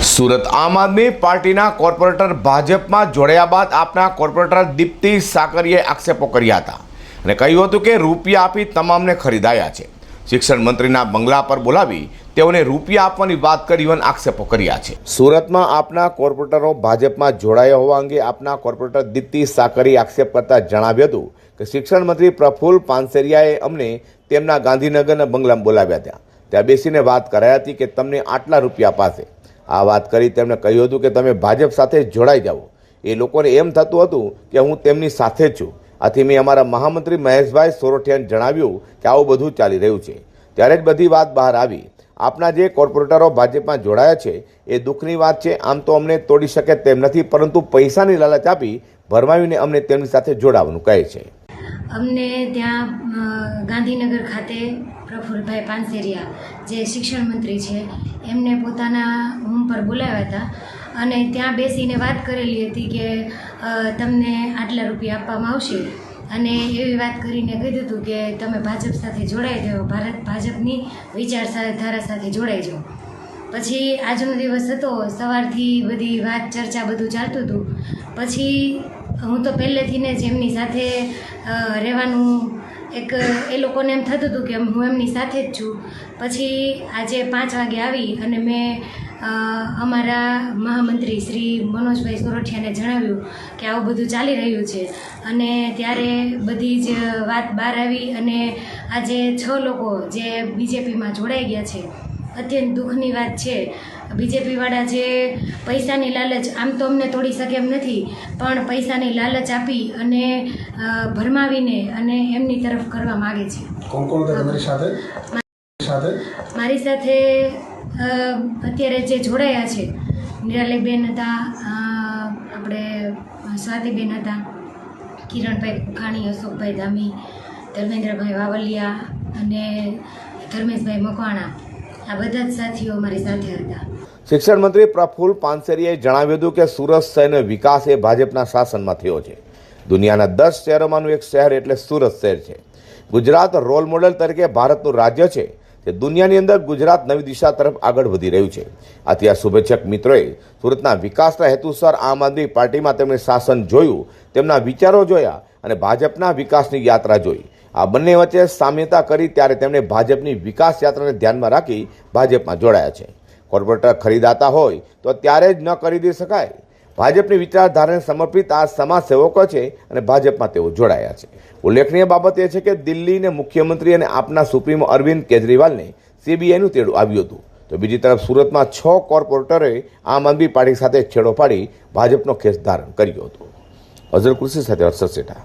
સુરત આમ આદમી પાર્ટીના કોર્પોરેટર ભાજપમાં જોડાયા બાદ આપના કોર્પોરેટર દીપ્તિ સાકરીએ આક્ષેપો કર્યા હતા અને કહ્યું હતું કે રૂપિયા આપી તમામને ખરીદાયા છે. શિક્ષણ મંત્રીના બંગલા પર બોલાવી તેઓને રૂપિયા આપવાની વાત કરી અને આક્ષેપો કર્યા છે. સુરતમાં આપના કોર્પોરેટરો ભાજપમાં જોડાયા હોવા અંગે આપના કોર્પોરેટર દીપ્તિ સાકરી આક્ષેપ કરતા જણાવ્યું હતું કે શિક્ષણ મંત્રી પ્રફુલ્લ પાનસેરિયાએ અમને તેમના ગાંધીનગરના બંગલામાં બોલાવ્યા હતા ત્યાં બેસીને વાત કરાઈ હતી કે તમને આટલા રૂપિયા પાસે આ વાત કરી તેમણે કહ્યું હતું કે તમે ભાજપ સાથે જોડાઈ જાઓ. એ લોકોને એમ થતું હતું કે હું તેમની સાથે જ છું. આથી મેં અમારા મહામંત્રી મહેશભાઈ સોરઠિયાને જણાવ્યું કે આવું બધું ચાલી રહ્યું છે. ત્યારે જ બધી વાત બહાર આવી. આપના જે કોર્પોરેટરો ભાજપમાં જોડાયા છે, એ દુઃખની વાત છે, આમ તો અમને તોડી શકે તેમ નથી, પરંતુ પૈસાની લાલચ આપી ભરમાવીને અમને તેમની સાથે જોડાવાનું કહે છે. અમને ત્યાં ગાંધીનગર ખાતે પ્રફુલભાઈ પાનસેરિયા, જે શિક્ષણ મંત્રી છે, એમને પોતાના હોમ પર બોલાવ્યા હતા અને ત્યાં બેસીને વાત કરેલી હતી કે તમને આટલા રૂપિયા આપવામાં આવશે. અને એવી વાત કરીને કીધું હતું કે, તમે ભાજપ સાથે જોડાઈ જાઓ, ભારત ભાજપની વિચારધારા સાથે જોડાઈ જાઓ. પછી આજનો દિવસ હતો, સવારથી બધી વાત, ચર્ચા બધું ચાલતું હતું. પછી હું તો પહેલેથી ને જ એમની સાથે રહેવાનું એક, એ લોકોને એમ થતું હતું કે હું એમની સાથે જ છું. પછી આજે પાંચ વાગે આવી અને મેં અમારા મહામંત્રી શ્રી મનોજભાઈ સોરઠિયાને જણાવ્યું કે આવું બધું ચાલી રહ્યું છે. અને ત્યારે બધી જ વાત બહાર આવી અને આજે છ લોકો જે બીજેપીમાં જોડાઈ ગયા છે. અત્યંત દુઃખની વાત છે. બીજેપીવાળા જે પૈસાની લાલચ આમ તો અમને તોડી શકે એમ નથી પણ પૈસાની લાલચ આપી અને ભરમાવીને અને એમની તરફ કરવા માગે છે. કોણ કોણ તમારી સાથે? સાથે? મારી સાથે અત્યારે જે જોડાયા છે નિરાલીબેન હતા આપણે સ્વાતિબેન હતા કિરણભાઈ કુખાણી અશોકભાઈ ધામી ધર્મેન્દ્રભાઈ વાવલિયા અને ધર્મેશભાઈ મકવાણા. આ બધા જ સાથીઓ અમારી સાથે હતા. શિક્ષણ મંત્રી પ્રફુલ પાનસેરીએ જણાવ્યું હતું કે સુરત શહેરનો વિકાસ એ ભાજપના શાસનમાં થયો છે. દુનિયાના દસ શહેરોમાંનું એક શહેર એટલે સુરત શહેર છે. ગુજરાત રોલ મોડેલ તરીકે ભારતનું રાજ્ય છે. તે દુનિયાની અંદર ગુજરાત નવી દિશા તરફ આગળ વધી રહ્યું છે. આ શુભેચ્છક મિત્રોએ સુરતના વિકાસના હેતુસર આમ આદમી પાર્ટીમાં તેમણે શાસન જોયું, તેમના વિચારો જોયા અને ભાજપના વિકાસની યાત્રા જોઈ. આ બંને વચ્ચે સામ્યતા કરી ત્યારે તેમણે ભાજપની વિકાસ યાત્રાને ધ્યાનમાં રાખી ભાજપમાં જોડાયા છે. કોર્પોરેટર ખરીદાતા હોય તો ત્યારે જ ન ખરીદી શકાય. ભાજપની વિચારધારાને સમર્પિત આ સમાજ સેવકો છે અને ભાજપમાં તેઓ જોડાયા છે. ઉલ્લેખનીય બાબત એ છે કે દિલ્હીને મુખ્યમંત્રી અને આપના સુપ્રીમો અરવિંદ કેજરીવાલને સીબીઆઈનું તેડું આવ્યું હતું. તો બીજી તરફ સુરતમાં છ કોર્પોરેટરે આમ આદમી પાર્ટી સાથે છેડો પાડી ભાજપનો ખેસ ધારણ કર્યો હતો. અઝર કૃષિ સાથે હર્ષદ સેઠા